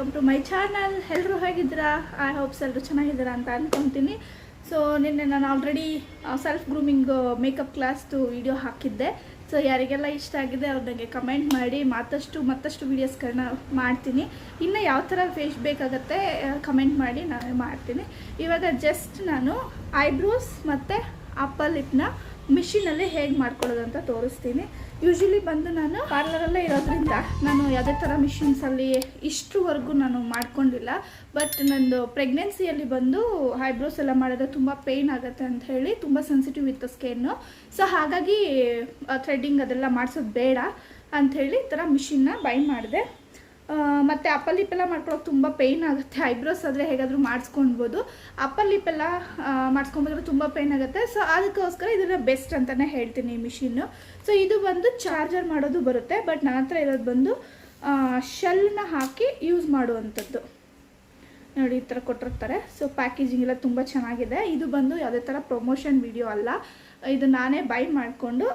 Welcome to my channel ಎಲ್ಲರೂ ಹೇಗಿದ್ದೀರಾ? I hopes ಎಲ್ಲರೂ ಚೆನ್ನಾಗಿದ್ದೀರಾ ಅಂತ ಅಂದ್ಕೊತೀನಿ ಸೊ ನಿನ್ನೆ ನಾನು ಆಲ್ರೆಡಿ ಸೆಲ್ಫ್ ಗ್ರೂಮಿಂಗ್ ಮೇಕಪ್ ಕ್ಲಾಸ್ದು ವಿಡಿಯೋ ಹಾಕಿದ್ದೆ. ಸೊ ಯಾರಿಗೆಲ್ಲ ಇಷ್ಟ ಆಗಿದೆ ಅವ್ರು ನನಗೆ ಕಮೆಂಟ್ ಮಾಡಿ, ಮತ್ತಷ್ಟು ಮತ್ತಷ್ಟು ವೀಡಿಯೋಸ್ಗಳನ್ನ ಮಾಡ್ತೀನಿ. ಇನ್ನು ಯಾವ ಥರ ಫೇಸ್ ಬೇಕಾಗತ್ತೆ ಕಮೆಂಟ್ ಮಾಡಿ ನಾನು ಮಾಡ್ತೀನಿ. ಇವಾಗ ಜಸ್ಟ್ ನಾನು ಐಬ್ರೋಸ್ ಮತ್ತು ಅಪ್ಪರ್ ಲಿಪ್ನ ಮಿಷಿನಲ್ಲಿ ಹೇಗೆ ಮಾಡ್ಕೊಳ್ಳೋದು ಅಂತ ತೋರಿಸ್ತೀನಿ. ಯೂಶ್ವಲಿ ಬಂದು ನಾನು ಪಾರ್ಲರಲ್ಲೇ ಇರೋದ್ರಿಂದ ನಾನು ಯಾವುದೇ ಥರ ಮಿಷಿನ್ಸಲ್ಲಿ ಇಷ್ಟುವರೆಗೂ ನಾನು ಮಾಡ್ಕೊಂಡಿಲ್ಲ. ಬಟ್ ನಂದು ಪ್ರೆಗ್ನೆನ್ಸಿಯಲ್ಲಿ ಬಂದು ಐಬ್ರೋಸ್ ಎಲ್ಲ ಮಾಡಿದ್ರೆ ತುಂಬ ಪೇಯ್ನ್ ಆಗುತ್ತೆ ಅಂತ ಹೇಳಿ ತುಂಬ ಸೆನ್ಸಿಟಿವ್ ಇತ್ತು ಸ್ಕಿನ್ನು ಸೊ ಹಾಗಾಗಿ ಥ್ರೆಡ್ಡಿಂಗ್ ಅದೆಲ್ಲ ಮಾಡಿಸೋದು ಬೇಡ ಅಂಥೇಳಿ ಈ ಥರ ಮಿಷಿನ್ನ ಬೈ ಮಾಡಿದೆ. ಮತ್ತು ಲಿಪ್ ಎಲ್ಲ ಮಾಡ್ಕೊಳ್ಳೋಕೆ ತುಂಬ ಪೇಯ್ನ್ ಆಗುತ್ತೆ. ಐಬ್ರೋಸ್ ಆದರೆ ಹೇಗಾದರೂ ಮಾಡಿಸ್ಕೊಳ್ಬೋದು ಲಿಪ್ ಎಲ್ಲ ಮಾಡಿಸ್ಕೊಬೇಕಾದ್ರೆ ತುಂಬ ಪೇಯ್ನ್ ಆಗುತ್ತೆ. ಸೊ ಅದಕ್ಕೋಸ್ಕರ ಇದನ್ನು ಬೆಸ್ಟ್ ಅಂತಲೇ ಹೇಳ್ತೀನಿ ಈ ಮಿಷಿನ್ನು ಸೊ ಇದು ಬಂದು ಚಾರ್ಜರ್ ಮಾಡೋದು ಬರುತ್ತೆ. ಬಟ್ ನನ್ನ ಹತ್ರ ಇರೋದು ಬಂದು ಶೆಲ್ನ ಹಾಕಿ ಯೂಸ್ ಮಾಡುವಂಥದ್ದು. ನೋಡಿ, ಈ ಥರ ಕೊಟ್ಟಿರ್ತಾರೆ. ಸೊ ಪ್ಯಾಕೇಜಿಂಗ್ ಎಲ್ಲ ತುಂಬ ಚೆನ್ನಾಗಿದೆ. ಇದು ಬಂದು ಯಾವುದೇ ಥರ ಪ್ರಮೋಷನ್ ವಿಡಿಯೋ ಅಲ್ಲ. ಇದು ನಾನೇ ಬೈ ಮಾಡಿಕೊಂಡು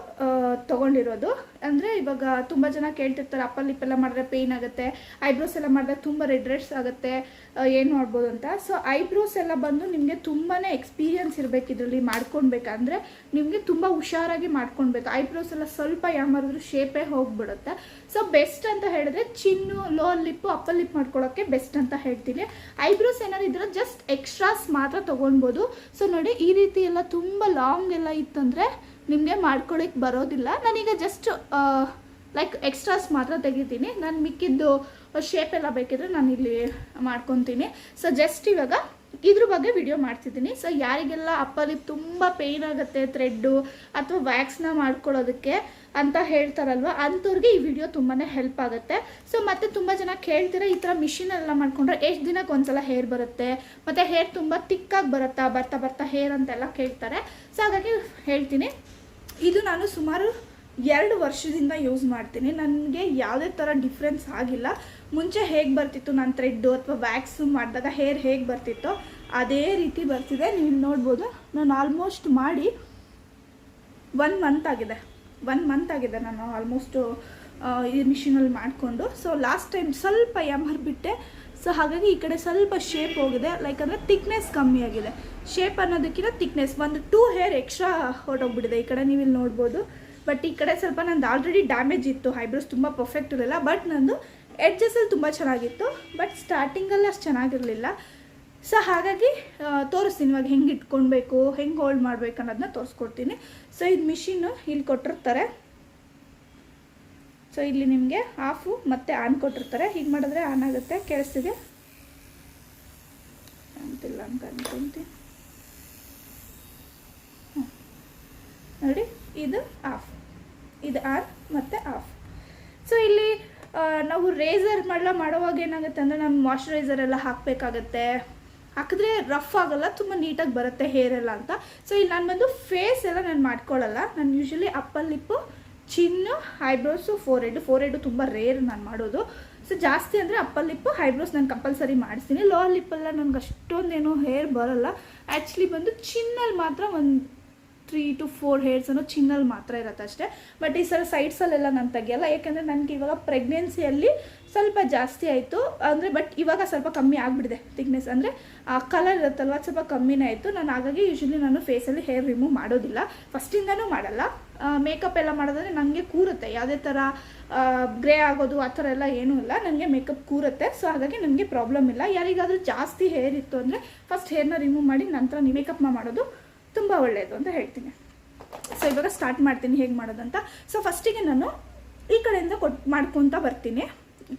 ತೊಗೊಂಡಿರೋದು. ಅಂದರೆ ಇವಾಗ ತುಂಬ ಜನ ಕೇಳ್ತಿರ್ತಾರೆ ಅಪ್ಪರ್ ಲಿಪ್ ಎಲ್ಲ ಮಾಡಿದ್ರೆ ಪೇಯ್ನ್ ಆಗುತ್ತೆ ಐಬ್ರೋಸ್ ಎಲ್ಲ ಮಾಡಿದ್ರೆ ತುಂಬ ರೆಡ್ ರೆಡ್ಸ್ ಆಗುತ್ತೆ ಏನು ಮಾಡ್ಬೋದು ಅಂತ. ಸೊ ಐಬ್ರೋಸ್ ಎಲ್ಲ ಬಂದು ನಿಮಗೆ ತುಂಬಾ ಎಕ್ಸ್ಪೀರಿಯನ್ಸ್ ಇರಬೇಕು ಇದರಲ್ಲಿ ಮಾಡ್ಕೊಳ್ಬೇಕಂದ್ರೆ ನಿಮಗೆ ತುಂಬ ಹುಷಾರಾಗಿ ಮಾಡ್ಕೊಳ್ಬೇಕು ಐಬ್ರೋಸ್ ಎಲ್ಲ ಸ್ವಲ್ಪ ಯಾಮಾರಿದ್ರು ಶೇಪೇ ಹೋಗ್ಬಿಡುತ್ತೆ. ಸೊ ಬೆಸ್ಟ್ ಅಂತ ಹೇಳಿದ್ರೆ chin low lip upper lip ಮಾಡ್ಕೊಳ್ಳೋಕ್ಕೆ ಬೆಸ್ಟ್ ಅಂತ ಹೇಳ್ತೀನಿ. ಐಬ್ರೋಸ್ ಏನಾದ್ರು ಇದ್ರೆ ಜಸ್ಟ್ ಎಕ್ಸ್ಟ್ರಾಸ್ ಮಾತ್ರ ತೊಗೊಳ್ಬೋದು ಸೊ ನೋಡಿ ಈ ರೀತಿ ಎಲ್ಲ ತುಂಬ ಲಾಂಗ್ ಎಲ್ಲ ಇತ್ತಂದರೆ ನಿಮಗೆ ಮಾಡ್ಕೊಳ್ಳಿಕ್ಕೆ ಬರೋದಿಲ್ಲ. ನಾನೀಗ ಜಸ್ಟ್ ಲೈಕ್ ಎಕ್ಸ್ಟ್ರಾಸ್ ಮಾತ್ರ ತೆಗಿತೀನಿ. ನಾನು ಮಿಕ್ಕಿದ್ದು ಶೇಪ್ ಎಲ್ಲ ಬೇಕಿದ್ರೆ ನಾನು ಇಲ್ಲಿ ಮಾಡ್ಕೊತೀನಿ. ಸೊ ಜಸ್ಟ್ ಇವಾಗ ಇದ್ರ ಬಗ್ಗೆ ವಿಡಿಯೋ ಮಾಡ್ತಿದ್ದೀನಿ. ಸೊ ಯಾರಿಗೆಲ್ಲ ಅಪ್ಪಲ್ಲಿ ತುಂಬ ಪೇಯ್ನ್ ಆಗುತ್ತೆ ಥ್ರೆಡ್ಡು ಅಥವಾ ವ್ಯಾಕ್ಸ್ನ ಮಾಡ್ಕೊಳ್ಳೋದಕ್ಕೆ ಅಂತ ಹೇಳ್ತಾರಲ್ವ, ಅಂಥವ್ರಿಗೆ ಈ ವಿಡಿಯೋ ತುಂಬಾ ಹೆಲ್ಪ್ ಆಗುತ್ತೆ. ಸೊ ಮತ್ತೆ ತುಂಬ ಜನ ಕೇಳ್ತೀರಾ, ಈ ಥರ ಮಿಷಿನೆಲ್ಲ ಮಾಡ್ಕೊಂಡ್ರೆ ಎಷ್ಟು ದಿನಕ್ಕೆ ಒಂದ್ಸಲ ಹೇರ್ ಬರುತ್ತೆ? ಮತ್ತು ಹೇರ್ ತುಂಬ ತಿಕ್ಕಾಗಿ ಬರುತ್ತಾ, ಬರ್ತಾ ಬರ್ತಾ ಹೇರ್ ಅಂತೆಲ್ಲ ಕೇಳ್ತಾರೆ. ಸೊ ಹಾಗಾಗಿ ಹೇಳ್ತೀನಿ. ಇದು ನಾನು ಸುಮಾರು ಎರಡು ವರ್ಷದಿಂದ ಯೂಸ್ ಮಾಡ್ತೀನಿ. ನನಗೆ ಯಾವುದೇ ಥರ ಡಿಫ್ರೆನ್ಸ್ ಆಗಿಲ್ಲ. ಮುಂಚೆ ಹೇಗೆ ಬರ್ತಿತ್ತು ನಾನು ಥ್ರೆಡ್ಡು ಅಥವಾ ವ್ಯಾಕ್ಸು ಮಾಡಿದಾಗ ಹೇರ್ ಹೇಗೆ ಬರ್ತಿತ್ತೋ ಅದೇ ರೀತಿ ಬರ್ತಿದೆ, ನೀವು ನೋಡ್ಬೋದು. ನಾನು ಆಲ್ಮೋಸ್ಟ್ ಮಾಡಿ ಒನ್ ಮಂತ್ ಆಗಿದೆ. ಒನ್ ಮಂತ್ ಆಗಿದೆ ನಾನು ಆಲ್ಮೋಸ್ಟು ಈ ಮಿಷಿನಲ್ಲಿ ಮಾಡಿಕೊಂಡು. ಸೊ ಲಾಸ್ಟ್ ಟೈಮ್ ಸ್ವಲ್ಪ ಬಿಟ್ಟೆ. ಸೊ ಹಾಗಾಗಿ ಈ ಕಡೆ ಸ್ವಲ್ಪ ಶೇಪ್ ಹೋಗಿದೆ. ಲೈಕ್ ಅಂದರೆ ತಿಕ್ನೆಸ್ ಕಮ್ಮಿ ಆಗಿದೆ. ಶೇಪ್ ಅನ್ನೋದಕ್ಕಿಂತ ತಿಕ್ನೆಸ್ ಒಂದು ಟೂ ಹೇರ್ ಎಕ್ಸ್ಟ್ರಾ ಹೊರಟೋಗ್ಬಿಟ್ಟಿದೆ. ಈ ಕಡೆ ನೀವು ಇಲ್ಲಿ ನೋಡ್ಬೋದು. ಬಟ್ ಈ ಕಡೆ ಸ್ವಲ್ಪ ನಂದು ಆಲ್ರೆಡಿ ಡ್ಯಾಮೇಜ್ ಇತ್ತು. ಹೈಬ್ರೋಸ್ ತುಂಬ ಪರ್ಫೆಕ್ಟ್ ಇರಲಿಲ್ಲ. ಬಟ್ ನಂದು ಎಡ್ಜಸ್ಸಲ್ಲಿ ತುಂಬ ಚೆನ್ನಾಗಿತ್ತು. ಬಟ್ ಸ್ಟಾರ್ಟಿಂಗಲ್ಲಿ ಅಷ್ಟು ಚೆನ್ನಾಗಿರಲಿಲ್ಲ. ಸೊ ಹಾಗಾಗಿ ತೋರಿಸ್ತೀನಿ ಇವಾಗ ಹೆಂಗೆ ಇಟ್ಕೊಳ್ಬೇಕು ಹೆಂಗೆ ಹೋಲ್ಡ್ ಮಾಡ್ಬೇಕು ಅನ್ನೋದನ್ನ ತೋರಿಸ್ಕೊಡ್ತೀನಿ. ಸೊ ಇದು ಮಿಷಿನ್ನು ಇಲ್ಲಿ ಕೊಟ್ಟಿರ್ತಾರೆ. ಸೊ ಇಲ್ಲಿ ನಿಮಗೆ ಆಫು ಮತ್ತು ಆನ್ ಕೊಟ್ಟಿರ್ತಾರೆ. ಹೀಗೆ ಮಾಡಿದ್ರೆ ಆನ್ ಆಗುತ್ತೆ. ಕೇಳಿಸ್ತಿದೆ? ಅಂತಿಲ್ಲ ಅಂತ ಅನ್ಕೊಂತೀನಿ. ನೋಡಿ, ಇದು ಆಫ್ ಇದು ಆನ್ ಮತ್ತು ಆಫ್ ಸೊ ಇಲ್ಲಿ ನಾವು ರೇಸರ್ ಮಾಡಲ ಮಾಡೋವಾಗ ಏನಾಗುತ್ತೆ ಅಂದರೆ ನಮ್ಮ ಮಾಯ್ಚರೈಸರ್ ಎಲ್ಲ ಹಾಕಬೇಕಾಗತ್ತೆ. ಹಾಕಿದ್ರೆ ರಫ್ ಆಗೋಲ್ಲ, ತುಂಬ ನೀಟಾಗಿ ಬರುತ್ತೆ ಹೇರ್ ಎಲ್ಲ ಅಂತ. ಸೊ ಇಲ್ಲಿ ನಾನು ಬಂದು ಫೇಸ್ ಎಲ್ಲ ನಾನು ಮಾಡ್ಕೊಳ್ಳಲ್ಲ ನಾನು usually upper lip chin eyebrows forehead forehead ತುಂಬ ರೇರ್ ನಾನು ಮಾಡೋದು. ಸೊ ಜಾಸ್ತಿ ಅಂದರೆ ಅಪ್ಪರ್ ಲಿಪ್ಪು ಐಬ್ರೋಸ್ ನಾನು ಕಂಪಲ್ಸರಿ ಮಾಡಿಸ್ತೀನಿ. ಲೋವರ್ ಲಿಪ್ಪಲ್ಲ ನನಗೆ ಅಷ್ಟೊಂದೇನು ಹೇರ್ ಬರೋಲ್ಲ. ಆ್ಯಕ್ಚುಲಿ ಬಂದು ಚಿನ್ನಲ್ಲಿ ಮಾತ್ರ ಒಂದು ತ್ರೀ ಟು ಫೋರ್ ಹೇರ್ಸ್ ಅನ್ನೋ ಚಿನ್ನಲ್ಲಿ ಮಾತ್ರ ಇರುತ್ತೆ ಅಷ್ಟೇ. ಬಟ್ ಈ ಸಲ ಸೈಡ್ಸಲ್ಲೆಲ್ಲ ನಾನು ತೆಗಿಯಲ್ಲ, ಯಾಕೆಂದರೆ ನನಗೆ ಇವಾಗ ಪ್ರೆಗ್ನೆನ್ಸಿಯಲ್ಲಿ ಸ್ವಲ್ಪ ಜಾಸ್ತಿ ಆಯಿತು. ಅಂದರೆ ಬಟ್ ಇವಾಗ ಸ್ವಲ್ಪ ಕಮ್ಮಿ ಆಗಿಬಿಡಿದೆ ಥಿಕ್ನೆಸ್ ಅಂದರೆ, ಆ ಕಲರ್ ಇರುತ್ತಲ್ವ, ಸ್ವಲ್ಪ ಕಮ್ಮಿನೇ ಆಯಿತು. ನಾನು ಹಾಗಾಗಿ ಯೂಶ್ವಲಿ ನಾನು ಫೇಸಲ್ಲಿ ಹೇರ್ ರಿಮೂವ್ ಮಾಡೋದಿಲ್ಲ. ಫಸ್ಟಿಂದನೂ ಮಾಡಲ್ಲ. ಮೇಕಪ್ ಎಲ್ಲ ಮಾಡೋದಂದ್ರೆ ನನಗೆ ಕೂರುತ್ತೆ. ಯಾವುದೇ ಥರ ಗ್ರೇ ಆಗೋದು, ಆ ಥರ ಎಲ್ಲ ಏನೂ ಇಲ್ಲ. ನನಗೆ ಮೇಕಪ್ ಕೂರುತ್ತೆ. ಸೊ ಹಾಗಾಗಿ ನನಗೆ ಪ್ರಾಬ್ಲಮ್ ಇಲ್ಲ. ಯಾರಿಗಾದರೂ ಜಾಸ್ತಿ ಹೇರ್ ಇತ್ತು ಅಂದರೆ ಫಸ್ಟ್ ಹೇರ್ನ ರಿಮೂವ್ ಮಾಡಿ ನಂತರ ನೀವು ಮೇಕಪ್ನ ಮಾಡೋದು ತುಂಬ ಒಳ್ಳೆಯದು ಅಂತ ಹೇಳ್ತೀನಿ. ಸೊ ಇವಾಗ ಸ್ಟಾರ್ಟ್ ಮಾಡ್ತೀನಿ ಹೇಗೆ ಮಾಡೋದಂತ. ಸೊ ಫಸ್ಟಿಗೆ ನಾನು ಈ ಕಡೆಯಿಂದ ಕೊಟ್ಟು ಮಾಡ್ಕೊತ ಬರ್ತೀನಿ.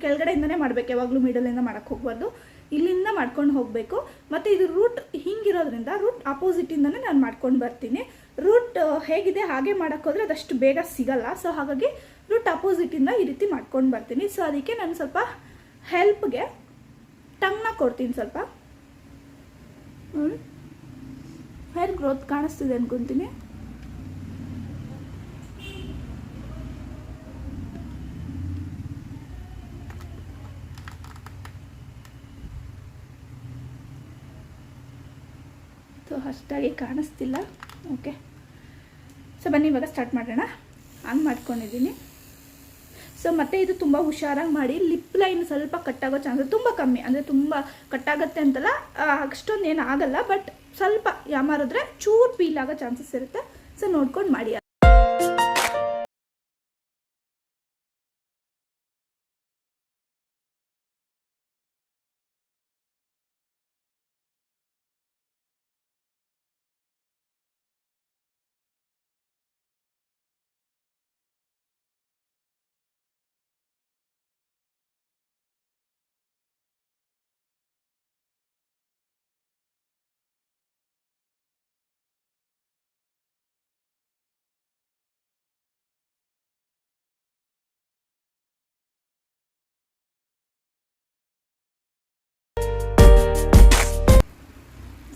ಕೆಳಗಡೆಯಿಂದನೇ ಮಾಡಬೇಕು, ಯಾವಾಗಲೂ ಮಿಡಲಿಂದ ಮಾಡೋಕ್ಕೆ ಹೋಗ್ಬಾರ್ದು. ಇಲ್ಲಿಂದ ಮಾಡ್ಕೊಂಡು ಹೋಗಬೇಕು. ಮತ್ತು ಇದು ರೂಟ್ ಹಿಂಗಿರೋದ್ರಿಂದ ರೂಟ್ ಅಪೋಸಿಟಿಂದನೇ ನಾನು ಮಾಡ್ಕೊಂಡು ಬರ್ತೀನಿ. ರೂಟ್ ಹೇಗಿದೆ, ಹಾಗೆ ಮಾಡೋಕ್ಕೋದ್ರೆ ಅದಷ್ಟು ಬೇಗ ಸಿಗಲ್ಲ. ಸೊ ಹಾಗಾಗಿ ರೂಟ್ ಅಪೋಸಿಟಿಂದ ಈ ರೀತಿ ಮಾಡ್ಕೊಂಡು ಬರ್ತೀನಿ. ಸೊ ಅದಕ್ಕೆ ನಾನು ಸ್ವಲ್ಪ ಹೆಲ್ಪ್ಗೆ ಟಂಗ್ನ ಕೊಡ್ತೀನಿ ಸ್ವಲ್ಪ. ಹೇರ್ ಗ್ರೋತ್ ಕಾಣಿಸ್ತಿದೆ ಅನ್ಕೊತೀನಿ. ಸೊ ಅಷ್ಟಾಗಿ ಕಾಣಿಸ್ತಿಲ್ಲ. ಓಕೆ ಸೊ ಬನ್ನಿ, ಇವಾಗ ಸ್ಟಾರ್ಟ್ ಮಾಡೋಣ. ಹಂಗೆ ಮಾಡ್ಕೊಂಡಿದ್ದೀನಿ. ಸೊ ಮತ್ತೆ ಇದು ತುಂಬ ಹುಷಾರಾಗಿ ಮಾಡಿ ಲಿಪ್ ಲೈನ್ ಸ್ವಲ್ಪ ಕಟ್ಟಾಗೋ ಚಾನ್ಸಸ್ ತುಂಬ ಕಮ್ಮಿ. ಅಂದರೆ ತುಂಬ ಕಟ್ಟಾಗತ್ತೆ ಅಂತಲ್ಲ ಅಷ್ಟೊಂದು ಏನು ಆಗಲ್ಲ ಬಟ್ ಸ್ವಲ್ಪ ಯಾಮಾರಿದ್ರೆ ಚೂರು ಪೀಲ್ ಆಗೋ ಚಾನ್ಸಸ್ ಇರುತ್ತೆ. ಸೊ ನೋಡ್ಕೊಂಡು ಮಾಡಿ.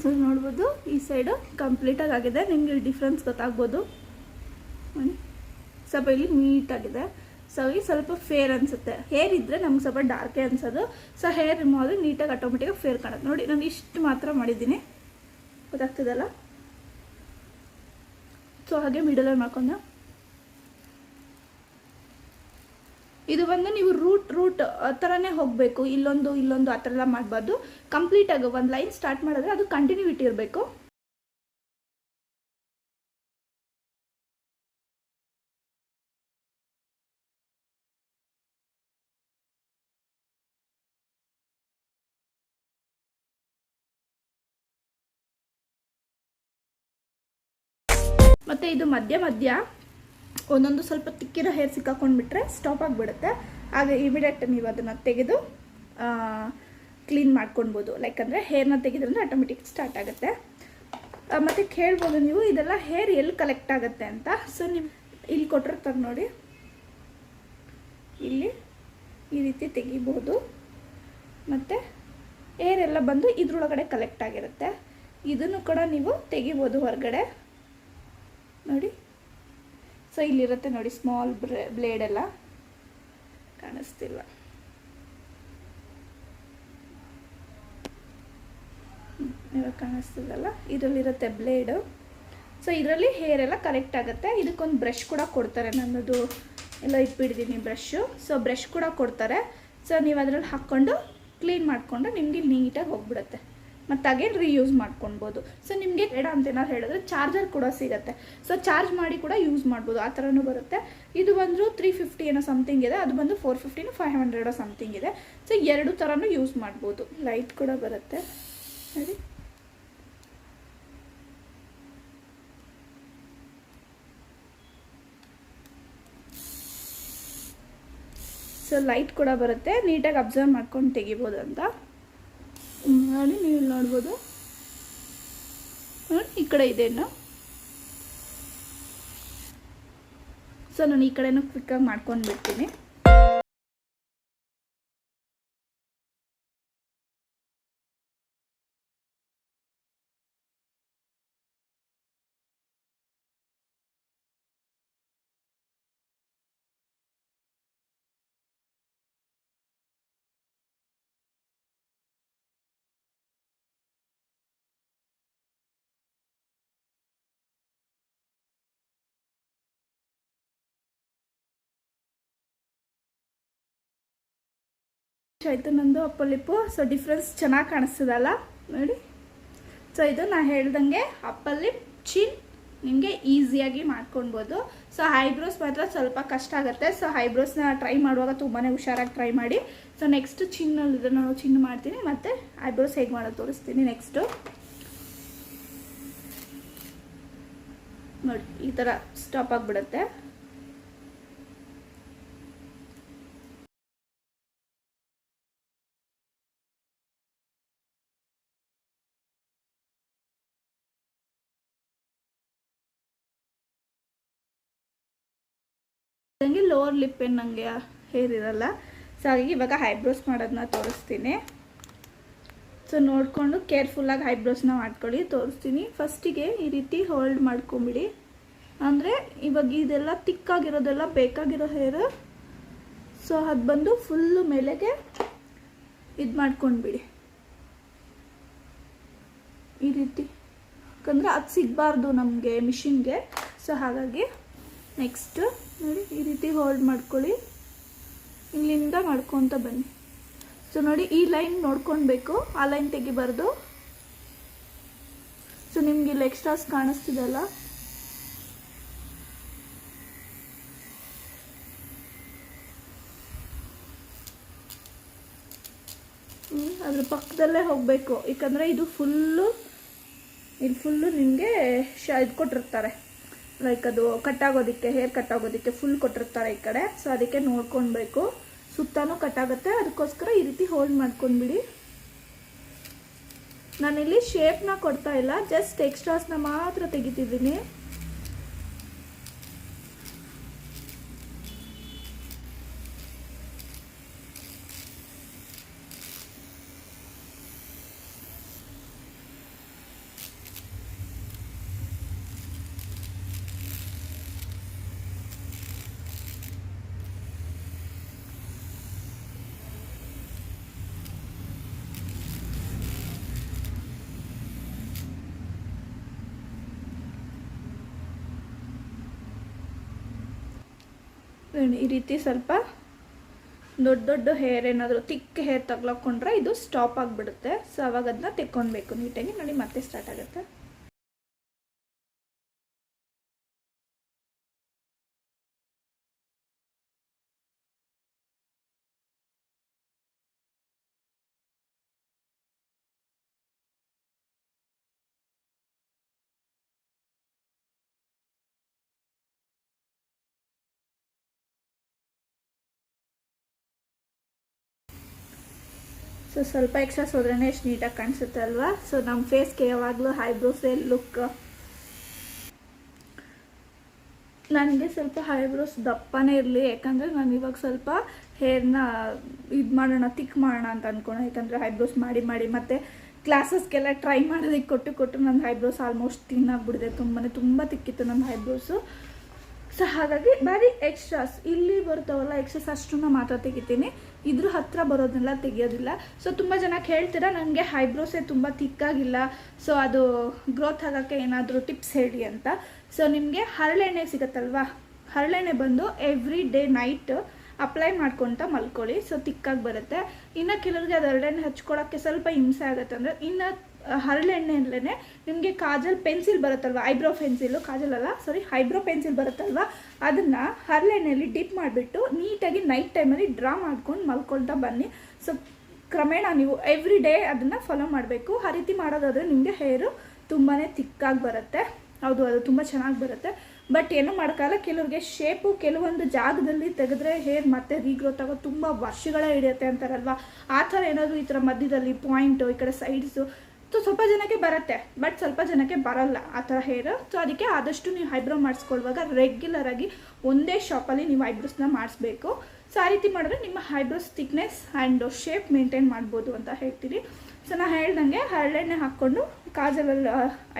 ಸೊ ನೋಡ್ಬೋದು, ಈ ಸೈಡು ಕಂಪ್ಲೀಟಾಗಿ ಆಗಿದೆ ನಿಮಗೆ ಡಿಫ್ರೆನ್ಸ್ ಗೊತ್ತಾಗ್ಬೋದು. ಸ್ವಲ್ಪ ಇಲ್ಲಿ ನೀಟಾಗಿದೆ ಸೊ ಈ ಸ್ವಲ್ಪ ಫೇರ್ ಅನಿಸುತ್ತೆ. ಹೇರ್ ಇದ್ದರೆ ನಮ್ಗೆ ಸ್ವಲ್ಪ ಡಾರ್ಕೇ ಅನ್ಸೋದು. ಸೊ ಹೇರ್ ರಿಮೂವ್ ಆದರೆ ನೀಟಾಗಿ ಆಟೋಮೆಟಿಕಾಗಿ ಫೇರ್ ಕಾಣುತ್ತೆ. ನೋಡಿ, ನಾನು ಇಷ್ಟು ಮಾತ್ರ ಮಾಡಿದ್ದೀನಿ. ಗೊತ್ತಾಗ್ತಿದಲ್ಲ ಸೊ ಹಾಗೆ ಮಿಡಲಲ್ಲಿ ಮಾಡ್ಕೊಂಡು ಇದು ಬಂದು ನೀವು ರೂಟ್ ರೂಟ್ ಥರನೇ ಹೋಗಬೇಕು. ಇಲ್ಲೊಂದು ಇಲ್ಲೊಂದು ಆ ಥರ ಮಾಡಬಾರ್ದು. ಕಂಪ್ಲೀಟಾಗಿ ಒಂದು ಲೈನ್ ಸ್ಟಾರ್ಟ್ ಮಾಡಿದ್ರೆ ಅದು ಕಂಟಿನ್ಯೂಟಿ ಇರಬೇಕು. ಮತ್ತೆ ಇದು ಮಧ್ಯ ಮಧ್ಯ. ಒಂದೊಂದು ಸ್ವಲ್ಪ ತಿಕ್ಕಿರೋ ಹೇರ್ ಸಿಕ್ಕಾಕೊಂಡ್ಬಿಟ್ರೆ ಸ್ಟಾಪ್ ಆಗಿಬಿಡುತ್ತೆ. ಆಗ ಇಮಿಡಿಯೇಟ್ ನೀವು ಅದನ್ನು ತೆಗೆದು ಕ್ಲೀನ್ ಮಾಡ್ಕೊಳ್ಬೋದು. ಲೈಕ್ ಅಂದರೆ ಹೇರ್ನ ತೆಗೆದ್ರೆ ಆಟೋಮೆಟಿಕ್ ಸ್ಟಾರ್ಟ್ ಆಗುತ್ತೆ. ಮತ್ತು ಕೇಳ್ಬೋದು ನೀವು, ಇದೆಲ್ಲ ಹೇರ್ ಎಲ್ಲಿ ಕಲೆಕ್ಟ್ ಆಗುತ್ತೆ ಅಂತ. ಸೊ ನಿಮ್ಮ ಇಲ್ಲಿ ಕೊಟ್ಟಿರ್ತಾರೆ ನೋಡಿ. ಇಲ್ಲಿ ಈ ರೀತಿ ತೆಗಿಬೋದು. ಮತ್ತು ಏರ್ ಎಲ್ಲ ಬಂದು ಇದ್ರೊಳಗಡೆ ಕಲೆಕ್ಟ್ ಆಗಿರುತ್ತೆ. ಇದನ್ನು ಕೂಡ ನೀವು ತೆಗಿಬೋದು ಹೊರಗಡೆ. ನೋಡಿ. ಸೊ ಇಲ್ಲಿರುತ್ತೆ ನೋಡಿ ಸ್ಮಾಲ್ ಬ್ಲೇಡ್ ಎಲ್ಲ. ಕಾಣಿಸ್ತಿಲ್ಲ. ಇವಾಗ ಕಾಣಿಸ್ತಿದಲ್ಲ? ಇದರಲ್ಲಿರುತ್ತೆ ಬ್ಲೇಡು ಸೊ ಇದರಲ್ಲಿ ಹೇರ್ ಎಲ್ಲ ಕರೆಕ್ಟ್ ಆಗುತ್ತೆ. ಇದಕ್ಕೊಂದು ಬ್ರಷ್ ಕೂಡ ಕೊಡ್ತಾರೆ. ನನ್ನದು ಎಲ್ಲ ಇಟ್ಬಿಡ್ದೀನಿ ಬ್ರಷ್ಷು ಸೊ ಬ್ರಷ್ ಕೂಡ ಕೊಡ್ತಾರೆ. ಸೊ ನೀವು ಅದರಲ್ಲಿ ಹಾಕ್ಕೊಂಡು ಕ್ಲೀನ್ ಮಾಡಿಕೊಂಡು ನಿಮಗೆ ನೀಟಾಗಿ ಹೋಗ್ಬಿಡುತ್ತೆ. ಮತ್ತು ಅಗೇನ್ ರೀಯೂಸ್ ಮಾಡ್ಕೊಳ್ಬೋದು ಸೊ ನಿಮಗೆ ಬೇಡ ಅಂತ ಏನಾದ್ರು ಹೇಳಿದ್ರೆ ಚಾರ್ಜರ್ ಕೂಡ ಸಿಗುತ್ತೆ. ಸೊ ಚಾರ್ಜ್ ಮಾಡಿ ಕೂಡ ಯೂಸ್ ಮಾಡ್ಬೋದು. ಆ ಥರನೂ ಬರುತ್ತೆ. ಇದು ಬಂದ್ರು ತ್ರೀ ಫಿಫ್ಟಿ ಏನೋ ಸಮಥಿಂಗ್ ಇದೆ. ಅದು ಬಂದು ಫೋರ್ ಫಿಫ್ಟಿನೂ ಫೈವ್ ಹಂಡ್ರೆಡೋ ಸಮಥಿಂಗ್ ಇದೆ. ಸೊ ಎರಡು ಥರನೂ ಯೂಸ್ ಮಾಡ್ಬೋದು. ಲೈಟ್ ಕೂಡ ಬರುತ್ತೆ. ನೋಡಿ ಸೊ ಲೈಟ್ ಕೂಡ ಬರುತ್ತೆ. ನೀಟಾಗಿ ಅಬ್ಸರ್ವ್ ಮಾಡ್ಕೊಂಡು ತೆಗಿಬೋದು ಅಂತ. ಹ್ಮ್, ನೋಡಿ ನೀವು ನೋಡ್ಬೋದು? ನೋಡಿ ಈ ಕಡೆ ಇದೆ ಸೊ ನಾನು ಈ ಕಡೆನೂ ಕ್ವಿಕ್ಕಾಗಿ ಮಾಡ್ಕೊಂಡು ಬಿಡ್ತೀನಿ ಆಯಿತು ನಂದು ಅಪ್ಪಲಿಪ್ಪು ಸೊ ಡಿಫ್ರೆನ್ಸ್ ಚೆನ್ನಾಗಿ ಕಾಣಿಸ್ತದಲ್ಲ? ನೋಡಿ. ಸೊ ಇದು ನಾ ಹೇಳ್ದಂಗೆ ಅಪ್ಪಲಿಪ್ ಚಿನ್ ನಿಮಗೆ ಈಸಿಯಾಗಿ ಮಾಡ್ಕೊಳ್ಬೋದು ಸೊ ಹೈಬ್ರೋಸ್ ಮಾತ್ರ ಸ್ವಲ್ಪ ಕಷ್ಟ ಆಗುತ್ತೆ. ಸೊ ಹೈಬ್ರೋಸ್ನ ಟ್ರೈ ಮಾಡುವಾಗ ತುಂಬಾ ಹುಷಾರಾಗಿ ಟ್ರೈ ಮಾಡಿ. ಸೊ ನೆಕ್ಸ್ಟ್ ಚಿನ್ನಲ್ಲಿ ನಾನು ಚಿನ್ ಮಾಡ್ತೀನಿ. ಮತ್ತು ಐಬ್ರೋಸ್ ಹೇಗೆ ಮಾಡೋದು ತೋರಿಸ್ತೀನಿ ನೆಕ್ಸ್ಟು ನೋಡಿ, ಈ ಥರ ಸ್ಟಾಪ್ ಆಗಿಬಿಡುತ್ತೆ. ಲೋವರ್ ಲಿಪ್ ಏನು ನನಗೆ ಹೇರ್ ಇರಲ್ಲ. ಸೊ ಹಾಗಾಗಿ ಇವಾಗ ಹೈಬ್ರೋಸ್ ಮಾಡೋದನ್ನ ತೋರಿಸ್ತೀನಿ. ಸೊ ನೋಡಿಕೊಂಡು ಕೇರ್ಫುಲ್ಲಾಗಿ ಹೈಬ್ರೋಸ್ನ ಮಾಡ್ಕೊಳ್ಳಿ, ತೋರಿಸ್ತೀನಿ. ಫಸ್ಟಿಗೆ ಈ ರೀತಿ ಹೋಲ್ಡ್ ಮಾಡ್ಕೊಂಬಿಡಿ. ಅಂದರೆ ಇವಾಗ ಇದೆಲ್ಲ ತಿಕ್ಕಾಗಿರೋದೆಲ್ಲ ಬೇಕಾಗಿರೋ ಹೇರ್ ಸೊ ಅದು ಬಂದು ಫುಲ್ಲು ಮೇಲೆಗೆ ಇದು ಮಾಡ್ಕೊಂಡ್ಬಿಡಿ. ಈ ರೀತಿ. ಯಾಕಂದರೆ ಅದು ಸಿಗಬಾರ್ದು ನಮಗೆ ಮಿಷಿನ್ಗೆ ಸೊ ಹಾಗಾಗಿ ನೆಕ್ಸ್ಟ್ ನೋಡಿ ಈ ರೀತಿ ಹೋಲ್ಡ್ ಮಾಡ್ಕೊಳ್ಳಿ. ಇಲ್ಲಿಂದ ಮಾಡ್ಕೊತ ಬನ್ನಿ. ಸೊ ನೋಡಿ ಈ ಲೈನ್ ನೋಡ್ಕೊಳ್ಬೇಕು. ಆ ಲೈನ್ ತೆಗಿಬಾರ್ದು. ಸೊ ನಿಮ್ಗೆ ಇಲ್ಲಿ ಎಕ್ಸ್ಟ್ರಾಸ್ ಕಾಣಿಸ್ತಿದೆಲ್ಲ ಹ್ಮ್, ಅದ್ರ ಪಕ್ಕದಲ್ಲೇ ಹೋಗಬೇಕು. ಯಾಕಂದರೆ ಇದು ಫುಲ್ಲು ಇಲ್ಲಿ ಫುಲ್ಲು ನಿಮಗೆ ಶ ಇದು ಕೊಟ್ಟಿರ್ತಾರೆ. ಲೈಕ್ ಅದು ಕಟ್ಟಾಗೋದಕ್ಕೆ ಹೇರ್ ಕಟ್ಟಾಗೋದಕ್ಕೆ ಫುಲ್ ಕೊಟ್ಟಿರ್ತಾರೆ ಈ ಕಡೆ. ಸೊ ಅದಕ್ಕೆ ನೋಡ್ಕೊಳ್ಬೇಕು ಸುತ್ತಾನೂ ಕಟ್ಟಾಗುತ್ತೆ ಅದಕ್ಕೋಸ್ಕರ ಈ ರೀತಿ ಹೋಲ್ಡ್ ಮಾಡ್ಕೊಂಡ್ಬಿಡಿ. ನಾನಿಲ್ಲಿ ಶೇಪ್ನ ಕೊಡ್ತಾ ಇಲ್ಲ. ಜಸ್ಟ್ ಎಕ್ಸ್ಟ್ರಾಸ್ನ ಮಾತ್ರ ತೆಗಿತಿದ್ದೀನಿ. ಈ ರೀತಿ ಸ್ವಲ್ಪ ದೊಡ್ಡ ದೊಡ್ಡ ಹೇರ್ ಏನಾದರೂ ತಿಕ್ಕ ಹೇರ್ ತಗ್ಲಾಕೊಂಡ್ರೆ ಇದು ಸ್ಟಾಪ್ ಆಗಿಬಿಡುತ್ತೆ. ಸೊ ಅವಾಗ ಅದನ್ನ ತೆಕ್ಕೊಬೇಕು ನೀಟಾಗಿ. ನೋಡಿ ಮತ್ತೆ ಸ್ಟಾರ್ಟ್ ಆಗುತ್ತೆ. ಸೊ ಸ್ವಲ್ಪ ಎಕ್ಸ್ಟ್ರಾಸ್ ಹೋದ್ರೇ ಎಷ್ಟು ನೀಟಾಗಿ ಕಾಣಿಸುತ್ತೆ ಅಲ್ವಾ? ಸೊ ನಮ್ಮ ಫೇಸ್ಗೆ ಯಾವಾಗಲೂ ಹೈಬ್ರೋಸೇ ಲುಕ್ ನನಗೆ ಸ್ವಲ್ಪ ಹೈಬ್ರೋಸ್ ದಪ್ಪನೇ ಇರಲಿ, ಯಾಕಂದರೆ ನಾನು ಇವಾಗ ಸ್ವಲ್ಪ ಹೇರ್ನ ಇದು ಮಾಡೋಣ ತಿಕ್ ಮಾಡೋಣ ಅಂತ ಅಂದ್ಕೊಂಡೆ ಯಾಕಂದರೆ ಹೈಬ್ರೋಸ್ ಮಾಡಿ ಮಾಡಿ. ಮತ್ತು ಕ್ಲಾಸಸ್ಗೆಲ್ಲ ಟ್ರೈ ಮಾಡೋದಕ್ಕೆ ಕೊಟ್ಟು ಕೊಟ್ಟು ನನ್ನ ಹೈಬ್ರೋಸ್ ಆಲ್ಮೋಸ್ಟ್ ತಿನ್ನಾಗ್ಬಿಡಿದೆ ತುಂಬಾ ತುಂಬ ತಿಕ್ಕಿತ್ತು ನನ್ನ ಐಬ್ರೋಸು ಸೊ ಹಾಗಾಗಿ ಬರಿ ಎಕ್ಸ್ಟ್ರಾಸ್ ಇಲ್ಲಿ ಬರ್ತಾವಲ್ಲ ಎಕ್ಸ್ಟ್ರಾಸ್ ಅಷ್ಟನ್ನ ಮಾತ್ರ ತೆಗಿತೀನಿ. ಇದ್ರ ಹತ್ರ ಬರೋದನ್ನೆಲ್ಲ ತೆಗಿಯೋದಿಲ್ಲ. ಸೊ ತುಂಬ ಜನ ಕೇಳ್ತೀರಾ ನನಗೆ ಹೈಬ್ರೋಸೇ ತುಂಬ ತಿಕ್ಕಾಗಿಲ್ಲ. ಸೊ ಅದು ಗ್ರೋತ್ ಆಗೋಕ್ಕೆ ಏನಾದರೂ ಟಿಪ್ಸ್ ಹೇಳಿ ಅಂತ. ಸೊ ನಿಮಗೆ ಹರಳೆಣ್ಣೆ ಸಿಗುತ್ತಲ್ವಾ? ಹರಳೆಣ್ಣೆ ಬಂದು ಎವ್ರಿ ಡೇ ನೈಟ್ ಅಪ್ಲೈ ಮಾಡ್ಕೊತ ಮಲ್ಕೊಳ್ಳಿ. ಸೊ ತಿಕ್ಕಾಗಿ ಬರುತ್ತೆ. ಇನ್ನು ಕೆಲವರಿಗೆ ಅದು ಹರಳೆಣ್ಣೆ ಹಚ್ಕೊಳ್ಳೋಕ್ಕೆ ಸ್ವಲ್ಪ ಹಿಂಸೆ ಆಗುತ್ತೆ ಅಂದರೆ ಇನ್ನು ಹರಳೆಣ್ಣೆಯಲ್ಲೇ ನಿಮಗೆ ಕಾಜಲ್ ಪೆನ್ಸಿಲ್ ಬರುತ್ತಲ್ವ? ಐಬ್ರೋ ಪೆನ್ಸಿಲು, ಕಾಜಲ್ ಅಲ್ಲ ಸಾರಿ ಐಬ್ರೋ ಪೆನ್ಸಿಲ್ ಬರುತ್ತಲ್ವ? ಅದನ್ನು ಹರಳೆಣ್ಣೆಯಲ್ಲಿ ಡಿಪ್ ಮಾಡಿಬಿಟ್ಟು ನೀಟಾಗಿ ನೈಟ್ ಟೈಮಲ್ಲಿ ಡ್ರಾ ಮಾಡ್ಕೊಂಡು ಮಲ್ಕೊಳ್ತಾ ಬನ್ನಿ. ಸೊ ಕ್ರಮೇಣ ನೀವು ಎವ್ರಿ ಡೇ ಅದನ್ನು ಫಾಲೋ ಮಾಡಬೇಕು. ಆ ರೀತಿ ಮಾಡೋದಾದರೆ ನಿಮಗೆ ಹೇರು ತುಂಬಾ ತಿಕ್ಕಾಗಿ ಬರುತ್ತೆ. ಹೌದು, ಅದು ತುಂಬ ಚೆನ್ನಾಗಿ ಬರುತ್ತೆ. ಬಟ್ ಏನೂ ಮಾಡೋಕ್ಕಲ್ಲ ಕೆಲವ್ರಿಗೆ ಶೇಪು ಕೆಲವೊಂದು ಜಾಗದಲ್ಲಿ ತೆಗೆದ್ರೆ ಹೇರ್ ಮತ್ತೆ ರೀಗ್ರೋತ್ ಆಗೋ ತುಂಬ ವರ್ಷಗಳೇ ಹಿಡಿಯುತ್ತೆ ಅಂತಾರಲ್ವ? ಆ ಥರ ಏನಾದರೂ ಈ ಥರ ಮಧ್ಯದಲ್ಲಿ ಪಾಯಿಂಟು ಈ ಕಡೆ ಸೈಡ್ಸು ಸೊ ಸ್ವಲ್ಪ ಜನಕ್ಕೆ ಬರುತ್ತೆ. ಬಟ್ ಸ್ವಲ್ಪ ಜನಕ್ಕೆ ಬರಲ್ಲ. ಆ ಥರ ಹೇರ್. ಸೊ ಅದಕ್ಕೆ ಆದಷ್ಟು ನೀವು ಐಬ್ರೋ ಮಾಡಿಸ್ಕೊಳ್ಳುವಾಗ ರೆಗ್ಯುಲರ್ ಆಗಿ ಒಂದೇ ಶಾಪಲ್ಲಿ ನೀವು ಐಬ್ರೋಸ್ನ ಮಾಡಿಸ್ಬೇಕು. ಸೊ ಆ ರೀತಿ ಮಾಡಿದ್ರೆ ನಿಮ್ಮ eyebrows thickness and shape maintain ಮಾಡ್ಬೋದು ಅಂತ ಹೇಳ್ತೀನಿ ಸೊ ನಾನು ಹೇಳ್ದಂಗೆ ಹರಳೆಣ್ಣೆ ಹಾಕ್ಕೊಂಡು ಕಾಜಲಲ್ಲಿ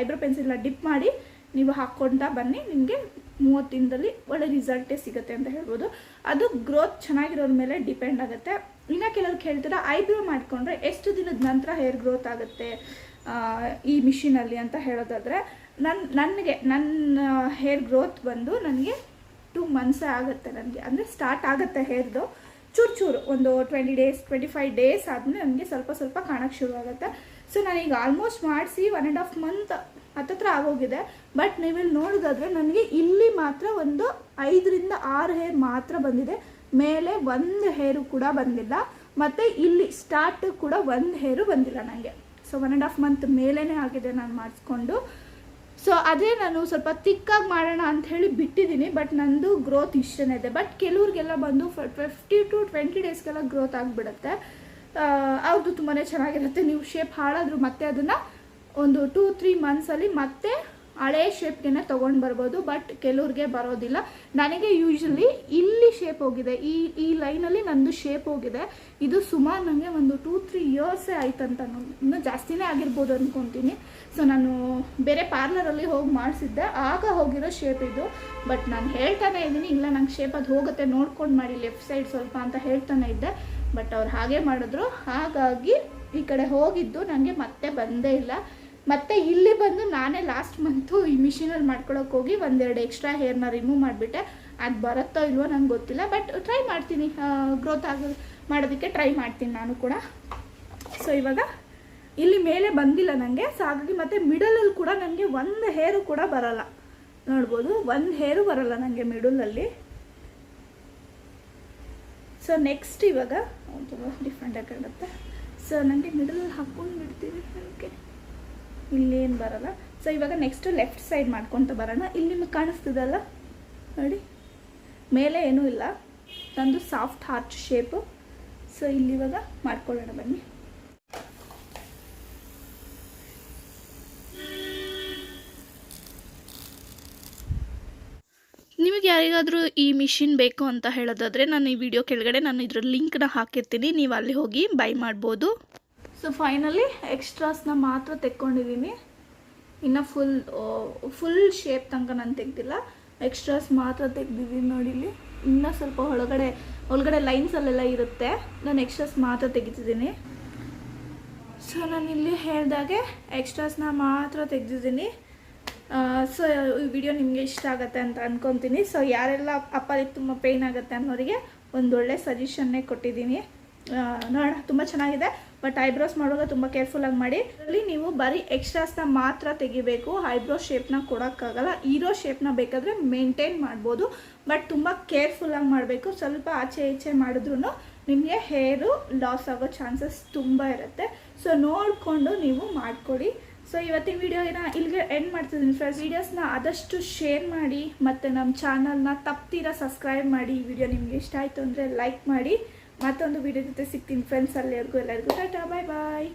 ಐಬ್ರೋ ಪೆನ್ಸಿಲ್ನ ಡಿಪ್ ಮಾಡಿ ನೀವು ಹಾಕ್ಕೊಳ್ತಾ ಬನ್ನಿ. ನಿಮಗೆ ಮೂವತ್ತು ದಿನದಲ್ಲಿ ಒಳ್ಳೆ ರಿಸಲ್ಟೇ ಸಿಗುತ್ತೆ ಅಂತ ಹೇಳ್ಬೋದು. ಅದು ಗ್ರೋತ್ ಚೆನ್ನಾಗಿರೋದ್ರ ಮೇಲೆ ಡಿಪೆಂಡ್ ಆಗುತ್ತೆ. ಇನ್ನು ಕೆಲವ್ರು ಕೇಳ್ತಾರೆ ಐಬ್ರೋ ಮಾಡಿಕೊಂಡ್ರೆ ಎಷ್ಟು ದಿನದ ನಂತರ ಹೇರ್ ಗ್ರೋತ್ ಆಗುತ್ತೆ ಈ ಮಿಷಿನಲ್ಲಿ ಅಂತ ಹೇಳೋದಾದರೆ ನನ್ನ ನನಗೆ ನನ್ನ ಹೇರ್ ಗ್ರೋತ್ ಬಂದು ನನಗೆ ಟೂ ಮಂತ್ಸೇ ಆಗುತ್ತೆ ನನಗೆ. ಅಂದರೆ ಸ್ಟಾರ್ಟ್ ಆಗುತ್ತೆ ಹೇರ್ದು ಚೂರು ಚೂರು, ಒಂದು twenty days twenty five days ಆದಮೇಲೆ ನನಗೆ ಸ್ವಲ್ಪ ಸ್ವಲ್ಪ ಕಾಣೋಕ್ಕೆ ಶುರು ಆಗುತ್ತೆ. ಸೊ ನಾನೀಗ ಆಲ್ಮೋಸ್ಟ್ ಮಾಡಿಸಿ ಒನ್ ಆ್ಯಂಡ್ ಹಾಫ್ ಮಂತ್ ಹತ್ತತ್ರ ಆಗೋಗಿದೆ. ಬಟ್ ನೀವಿಲ್ಲಿ ನೋಡೋದಾದ್ರೆ, ನನಗೆ ಇಲ್ಲಿ ಮಾತ್ರ ಒಂದು ಐದರಿಂದ ಆರು ಹೇರ್ ಮಾತ್ರ ಬಂದಿದೆ. ಮೇಲೆ ಒಂದು ಹೇರು ಕೂಡ ಬಂದಿಲ್ಲ. ಮತ್ತು ಇಲ್ಲಿ ಸ್ಟಾರ್ಟ್ ಕೂಡ ಒಂದು ಹೇರು ಬಂದಿಲ್ಲ ನನಗೆ so one and half month ಮೇಲೇ ಆಗಿದೆ ನಾನು ಮಾಡಿಸ್ಕೊಂಡು. ಸೊ ಅದೇ ನಾನು ಸ್ವಲ್ಪ ತಿಕ್ಕಾಗಿ ಮಾಡೋಣ ಅಂತ ಹೇಳಿ ಬಿಟ್ಟಿದ್ದೀನಿ ಬಟ್ ನಂದು ಗ್ರೋತ್ ಇಷ್ಟನೇ ಇದೆ. ಬಟ್ ಕೆಲವ್ರಿಗೆಲ್ಲ ಬಂದು ಫಿಫ್ಟಿ ಟು ಟ್ವೆಂಟಿ ಡೇಸ್ಗೆಲ್ಲ ಗ್ರೋತ್ ಆಗಿಬಿಡುತ್ತೆ. ಅದು ತುಂಬಾ ಚೆನ್ನಾಗಿರುತ್ತೆ. ನೀವು ಶೇಪ್ ಹಾಳಾದರೂ ಮತ್ತೆ ಅದನ್ನು ಒಂದು ಟೂ ತ್ರೀ ಮಂತ್ಸಲ್ಲಿ ಮತ್ತೆ ಹಳೆ ಶೇಪ್ಗೆ ತೊಗೊಂಡು ಬರ್ಬೋದು ಬಟ್ ಕೆಲವ್ರಿಗೆ ಬರೋದಿಲ್ಲ. ನನಗೆ ಯೂಶ್ವಲಿ ಇಲ್ಲಿ ಶೇಪ್ ಹೋಗಿದೆ. ಈ ಈ ಲೈನಲ್ಲಿ ನಂದು ಶೇಪ್ ಹೋಗಿದೆ. ಇದು ಸುಮಾರು ನನಗೆ ಒಂದು ಟೂ ತ್ರೀ ಇಯರ್ಸೇ ಆಯ್ತಂತ ಇನ್ನೂ ಜಾಸ್ತಿನೇ ಆಗಿರ್ಬೋದು ಅಂದ್ಕೊತೀನಿ ಸೊ ನಾನು ಬೇರೆ ಪಾರ್ಲರಲ್ಲಿ ಹೋಗಿ ಮಾಡಿಸಿದ್ದೆ. ಆಗ ಹೋಗಿರೋ ಶೇಪ್ ಇದು. ಬಟ್ ನಾನು ಹೇಳ್ತಾನೆ ಇದ್ದೀನಿ ಇಲ್ಲ, ನಂಗೆ ಶೇಪ್ ಅದು ಹೋಗುತ್ತೆ. ನೋಡ್ಕೊಂಡು ಮಾಡಿ ಲೆಫ್ಟ್ ಸೈಡ್ ಸ್ವಲ್ಪ ಅಂತ ಹೇಳ್ತಾನೆ ಇದ್ದೆ. ಬಟ್ ಅವ್ರು ಹಾಗೆ ಮಾಡಿದ್ರು. ಹಾಗಾಗಿ ಈ ಕಡೆ ಹೋಗಿದ್ದು ನನಗೆ ಮತ್ತೆ ಬಂದೇ ಇಲ್ಲ. ಮತ್ತೆ ಇಲ್ಲಿ ಬಂದು ನಾನೇ ಲಾಸ್ಟ್ ಮಂತು ಈ ಮಿಷಿನಲ್ಲಿ ಮಾಡ್ಕೊಳಕ್ಕೆ ಹೋಗಿ ಒಂದೆರಡು ಎಕ್ಸ್ಟ್ರಾ ಹೇರ್ನ ರಿಮೂವ್ ಮಾಡಿಬಿಟ್ಟೆ. ಅದು ಬರುತ್ತೋ ಇಲ್ವೋ ನಂಗೆ ಗೊತ್ತಿಲ್ಲ ಬಟ್ ಟ್ರೈ ಮಾಡ್ತೀನಿ. ಗ್ರೋತ್ ಆಗ ಮಾಡೋದಕ್ಕೆ ಟ್ರೈ ಮಾಡ್ತೀನಿ ನಾನು ಕೂಡ. ಸೊ ಇವಾಗ ಇಲ್ಲಿ ಮೇಲೆ ಬಂದಿಲ್ಲ ನನಗೆ ಸೊ ಹಾಗಾಗಿ ಮತ್ತು ಮಿಡಲಲ್ಲಿ ಕೂಡ ನನಗೆ ಒಂದು ಹೇರು ಕೂಡ ಬರಲ್ಲ. ನೋಡ್ಬೋದು, ಒಂದು ಹೇರು ಬರಲ್ಲ ನನಗೆ ಮಿಡಲಲ್ಲಿ ಸೊ ನೆಕ್ಸ್ಟ್ ಇವಾಗ ತುಂಬ ಡಿಫ್ರೆಂಟಾಗಿ ಕಾಣುತ್ತೆ. ಸೊ ನನಗೆ ಮಿಡಲ್ ಹಾಕ್ಕೊಂಡು ಬಿಡ್ತೀವಿ ನನಗೆ ಇಲ್ಲೇನು ಬರಲ್ಲ. ಸೊ ಇವಾಗ ನೆಕ್ಸ್ಟ್ ಲೆಫ್ಟ್ ಸೈಡ್ ಮಾಡ್ಕೊತ ಬರೋಣ. ಇಲ್ಲಿ ನಿಮಗೆ ಕಾಣಿಸ್ತಿದಲ್ಲ ನೋಡಿ. ಮೇಲೆ ಏನೂ ಇಲ್ಲ. ನಂದು ಸಾಫ್ಟ್ ಹಾರ್ಟ್ ಶೇಪು ಸೊ ಇಲ್ಲಿ ಇವಾಗ ಮಾಡ್ಕೊಳ್ಳೋಣ ಬನ್ನಿ. ನಿಮಗೆ ಯಾರಿಗಾದರೂ ಈ ಮಿಷಿನ್ ಬೇಕು ಅಂತ ಹೇಳೋದಾದರೆ, ನಾನು ಈ ವಿಡಿಯೋ ಕೆಳಗಡೆ ನಾನು ಇದ್ರ ಲಿಂಕ್ನ ಹಾಕಿರ್ತೀನಿ. ನೀವು ಅಲ್ಲಿ ಹೋಗಿ ಬೈ ಮಾಡ್ಬೋದು. ಸೊ ಫೈನಲಿ ಎಕ್ಸ್ಟ್ರಾಸ್ನ ಮಾತ್ರ ತೆಕ್ಕೊಂಡಿದ್ದೀನಿ. ಇನ್ನು ಫುಲ್ ಫುಲ್ ಶೇಪ್ ತನಕ ನಾನು ತೆಗ್ದಿಲ್ಲ. ಎಕ್ಸ್ಟ್ರಾಸ್ ಮಾತ್ರ ತೆಗ್ದಿದ್ದೀನಿ ನೋಡಿ ಇಲ್ಲಿ. ಇನ್ನೂ ಸ್ವಲ್ಪ ಒಳಗಡೆ ಒಳಗಡೆ ಲೈನ್ಸಲ್ಲೆಲ್ಲ ಇರುತ್ತೆ. ನಾನು ಎಕ್ಸ್ಟ್ರಾಸ್ ಮಾತ್ರ ತೆಗಿತಿದ್ದೀನಿ. ಸೊ ನಾನು ಇಲ್ಲಿ ಹೇಳಿದಾಗೆ ಎಕ್ಸ್ಟ್ರಾಸ್ನ ಮಾತ್ರ ತೆಗೆದಿದ್ದೀನಿ. ಸೊ ಈ ವಿಡಿಯೋ ನಿಮಗೆ ಇಷ್ಟ ಆಗುತ್ತೆ ಅಂತ ಅಂದ್ಕೊತೀನಿ ಸೊ ಯಾರೆಲ್ಲ ಅಪ್ಪಲಿಗೆ ತುಂಬ ಪೇಯ್ನ್ ಆಗುತ್ತೆ ಅನ್ನೋರಿಗೆ ಒಂದು ಒಳ್ಳೆ ಸಜೆಷನ್ನೇ ಕೊಟ್ಟಿದ್ದೀನಿ. ನೋಡೋಣ, ತುಂಬ ಚೆನ್ನಾಗಿದೆ. ಬಟ್ ಐಬ್ರೋಸ್ ಮಾಡುವಾಗ ತುಂಬ ಕೇರ್ಫುಲ್ಲಾಗಿ ಮಾಡಿ. ಅಲ್ಲಿ ನೀವು ಬರೀ ಎಕ್ಸ್ಟ್ರಾಸ್ನ ಮಾತ್ರ ತೆಗಿಬೇಕು. ಐಬ್ರೋ ಶೇಪ್ನ ಕೊಡೋಕ್ಕಾಗಲ್ಲ. ಇರೋ ಶೇಪ್ನ ಬೇಕಾದರೆ ಮೇಂಟೈನ್ ಮಾಡ್ಬೋದು. ಬಟ್ ತುಂಬ ಕೇರ್ಫುಲ್ಲಾಗಿ ಮಾಡಬೇಕು. ಸ್ವಲ್ಪ ಆಚೆ ಈಚೆ ಮಾಡಿದ್ರೂ ನಿಮಗೆ ಹೇರು ಲಾಸ್ ಆಗೋ ಚಾನ್ಸಸ್ ತುಂಬ ಇರುತ್ತೆ. ಸೊ ನೋಡಿಕೊಂಡು ನೀವು ಮಾಡಿಕೊಡಿ. ಸೊ ಇವತ್ತಿನ ವಿಡಿಯೋನ ಇಲ್ಲಿಗೆ ಎಂಡ್ ಮಾಡ್ತಿದ್ದೀನಿ ಫ್ರೆಂಡ್ಸ್ ವೀಡಿಯೋಸ್ನ ಆದಷ್ಟು ಶೇರ್ ಮಾಡಿ ಮತ್ತು ನಮ್ಮ ಚಾನಲ್ನ ತಪ್ತೀರ ಸಬ್ಸ್ಕ್ರೈಬ್ ಮಾಡಿ. ಈ ವಿಡಿಯೋ ನಿಮಗೆ ಇಷ್ಟ ಆಯಿತು ಅಂದರೆ ಲೈಕ್ ಮಾಡಿ. ಮತ್ತೊಂದು ವಿಡಿಯೋ ಜೊತೆ ಸಿಗ್ತೀನಿ ಫ್ರೆಂಡ್ಸ್ ಅಲ್ಲಿವರೆಗೂ ಎಲ್ಲರಿಗೂ ಟಾಟಾ ಬಾಯ್ ಬಾಯ್